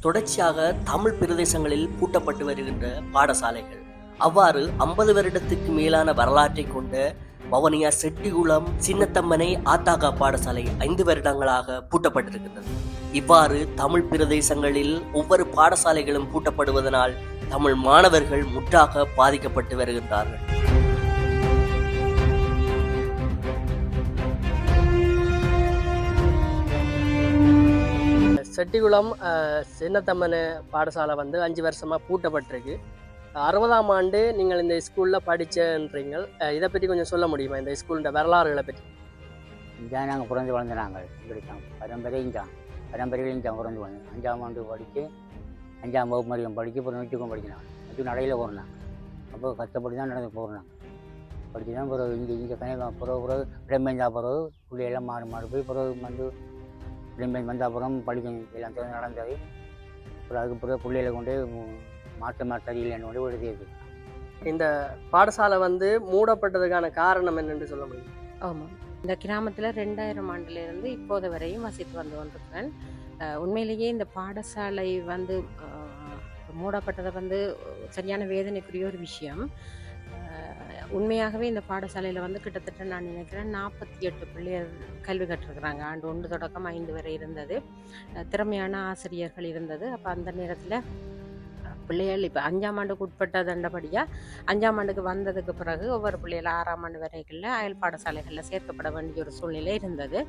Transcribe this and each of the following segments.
தொடர்ச்சியாக தமிழ் பிரதேசங்களில் பூட்டப்பட்டு வருகின்ற பாடசாலைகள். அவ்வாறு ஐம்பது வருடத்துக்கு மேலான வரலாற்றை கொண்ட வவனியா செட்டிகுளம் சின்னத்தம்மனை ஆத்தாகா பாடசாலை ஐந்து வருடங்களாக பூட்டப்பட்டிருக்கின்றது. இவ்வாறு தமிழ் பிரதேசங்களில் ஒவ்வொரு பாடசாலைகளும் பூட்டப்படுவதனால் தமிழ் மாணவர்கள் முற்றாக பாதிக்கப்பட்டு வருகின்றார்கள். செட்டிகுளம் சின்னத்தம்மன் பாடசாலை வந்து அஞ்சு வருஷமாக பூட்டப்பட்டிருக்கு அறுபதாம் ஆண்டு நீங்கள் இந்த ஸ்கூலில் படித்தன்றீங்க இதை பற்றி கொஞ்சம் சொல்ல முடியுமா இந்த ஸ்கூலோட வரலாறுகளை பற்றி இங்கே நாங்கள் பிறந்து வளர்ந்து நாங்கள் இப்படித்தான் பரம்பரை இஞ்சான் பரம்பரையில் இஞ்சான் பிறந்து வளர்ந்தோம் அஞ்சாம் ஆண்டு படித்து அஞ்சாம் வகுப்பு மரியம் படித்து அப்புறம் நூற்றுக்கும் படிக்கிறாங்க நூற்று நடையில் போகிறாங்க அப்போ கஷ்டப்பட்டு தான் நடந்து போகிறாங்க படித்து தான் பிறகு இங்கே இங்கே கனவு பிறகு பிறகு இடம்பெஞ்சா பிறகு பிள்ளையெல்லாம் மாறி மாறி போய் பிறகு வந்து இடம்பெஞ்சு வந்த அப்புறம் படிக்கணும் எல்லாம் திறந்து நடந்தது. அப்புறம் அதுக்கு பிறகு பிள்ளைகளை கொண்டு மாற்ற மாற்ற இல்லைன்னு கொண்டு எழுதியது இந்த பாடசாலை வந்து மூடப்பட்டதுக்கான காரணம் என்னன்னு சொல்ல முடியும்? ஆமாம். இந்த கிராமத்தில் ரெண்டாயிரம் ஆண்டுலேருந்து இப்போது வரையும் வசித்து வந்து கொண்டிருக்கிறேன். உண்மையிலேயே இந்த பாடசாலை வந்து மூடப்பட்டதை வந்து சரியான வேதனைக்குரிய ஒரு விஷயம். உண்மையாகவே இந்த பாடசாலையில் வந்து கிட்டத்தட்ட நான் நினைக்கிறேன் நாற்பத்தி எட்டு பிள்ளைகள் கல்வி கற்றிருக்கிறாங்க. ஆண்டு ஒன்று தொடக்கம் ஐந்து வரை இருந்தது. திறமையான ஆசிரியர்கள் இருந்தது. அப்போ அந்த நேரத்தில் பிள்ளைகள் இப்போ அஞ்சாம் ஆண்டுக்கு உட்பட்ட தண்டபடியாக அஞ்சாம் ஆண்டுக்கு வந்ததுக்கு பிறகு ஒவ்வொரு பிள்ளைகள் ஆறாம் ஆண்டு வரைகளில் அயல் பாடசாலைகளில் சேர்க்கப்பட வேண்டிய ஒரு சூழ்நிலை இருந்தது.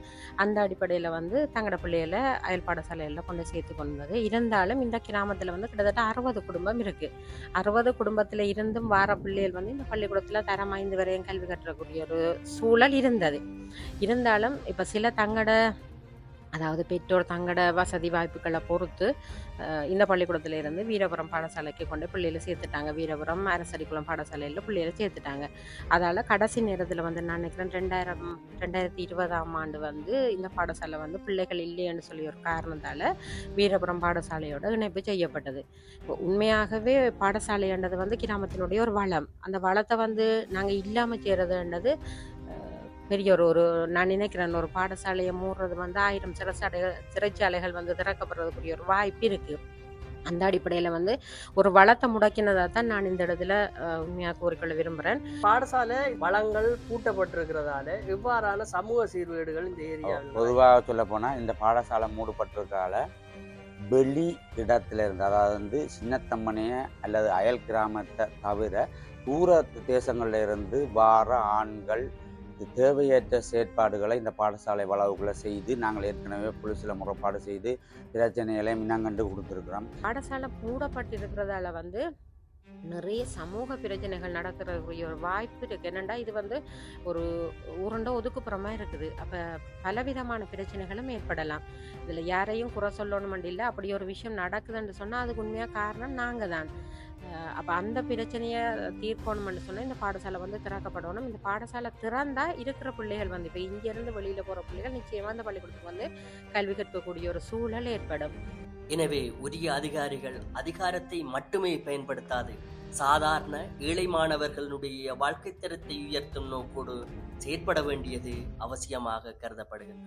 அந்த அடிப்படையில் வந்து தங்களோட பிள்ளைகளை அயல் பாடசாலைகளில் கொண்டு சேர்த்து கொண்டது. இருந்தாலும் இந்த கிராமத்தில் வந்து கிட்டத்தட்ட அறுபது குடும்பம் இருக்குது அறுபது குடும்பத்தில் இருந்தும் வார பிள்ளைகள் வந்து இந்த பள்ளிக்கூடத்தில் தரம் ஐந்து வரையும் கல்வி கற்றக்கூடிய ஒரு சூழல் இருந்தது. இருந்தாலும் இப்போ சில தங்களோட அதாவது பெற்றோர் தங்களோட வசதி வாய்ப்புகளை பொறுத்து இந்த பள்ளிக்கூடத்துல இருந்து வீரபுரம் பாடசாலைக்கு கொண்டு பிள்ளைகளை சேர்த்துட்டாங்க. வீரபுரம் அரசடிக்குளம் பாடசாலையில் பிள்ளைகளை சேர்த்துட்டாங்க. அதால் கடைசி நேரத்தில் வந்து நான் நினைக்கிறேன் ரெண்டாயிரம் ரெண்டாயிரத்தி இருபதாம் ஆண்டு வந்து இந்த பாடசாலை வந்து பிள்ளைகள் இல்லைன்னு சொல்லி ஒரு காரணத்தால் வீரபுரம் பாடசாலையோட இணைப்பு செய்யப்பட்டது. இப்போ உண்மையாகவே பாடசாலைன்றது வந்து கிராமத்தினுடைய ஒரு வளம். அந்த வளத்தை வந்து நாங்கள் இல்லாமல் செய்கிறதுன்றது பெரிய ஒரு ஒரு நான் நினைக்கிறேன் ஒரு பாடசாலையை மூடுறது வந்து ஆயிரம் சிறைச்சாலை சிறைச்சாலைகள் வந்து திறக்கப்படுறதுக்குரிய ஒரு வாய்ப்பு இருக்குது அந்த அடிப்படையில் வந்து ஒரு வளத்தை முடக்கினதாக தான் நான் இந்த இடத்துல உண்மையாக கூறிக்கொள்ள விரும்புகிறேன் பாடசாலை வளங்கள் பூட்டப்பட்டிருக்கிறதால இவ்வாறான சமூக சீர்கேடுகள் இந்த ஏரியாவில் பொதுவாக சொல்ல போனால் இந்த பாடசாலை மூடப்பட்டிருக்கால வெளி இடத்துல இருந்து அதாவது வந்து சின்னத்தம்மனைய அல்லது அயல் கிராமத்தை தவிர தூர தேசங்கள்ல இருந்து வார ஆண்கள் தேவையற்ற செயற்பாடுகளை இந்த பாடசாலை வளவுக்குள்ளே செய்து நாங்கள் ஏற்கனவே போலீஸில் முறைப்பாடு செய்து பிரச்சனைகளை மின்னங்கண்டு கொடுத்துருக்குறோம். பாடசாலை மூடப்பட்டிருக்கிறதால வந்து நிறைய சமூக பிரச்சனைகள் நடக்கிறதுக்குரிய ஒரு வாய்ப்பு இருக்குது என்னென்னா இது வந்து ஒரு உருண்ட ஒதுக்குப்புறமா இருக்குது. அப்போ பலவிதமான பிரச்சனைகளும் ஏற்படலாம். இதில் யாரையும் குறை சொல்லணும் இல்லை அப்படி ஒரு விஷயம் நடக்குதுன்னு சொன்னால் அதுக்கு உண்மையாக காரணம் நாங்கள் தான் அப்போ அந்த பிரச்சனையை தீர்க்கணும்னு சொன்னால் இந்த பாடசாலை வந்து திறக்கப்படணும். இந்த பாடசாலை திறந்தா இருக்கிற பிள்ளைகள் வந்து இப்போ இங்கேருந்து வெளியில் போகிற பிள்ளைகள் நிச்சயமாக அந்த பள்ளிக்கூடத்துக்கு வந்து கல்வி கற்கக்கூடிய ஒரு சூழல் ஏற்படும். எனவே உரிய அதிகாரிகள் அதிகாரத்தை மட்டுமே பயன்படுத்தாது. சாதாரண ஏழை மாணவர்களுடைய வாழ்க்கை தரத்தை உயர்த்தும் நோக்கோடு செயற்பட வேண்டியது அவசியமாக கருதப்படுகிறது.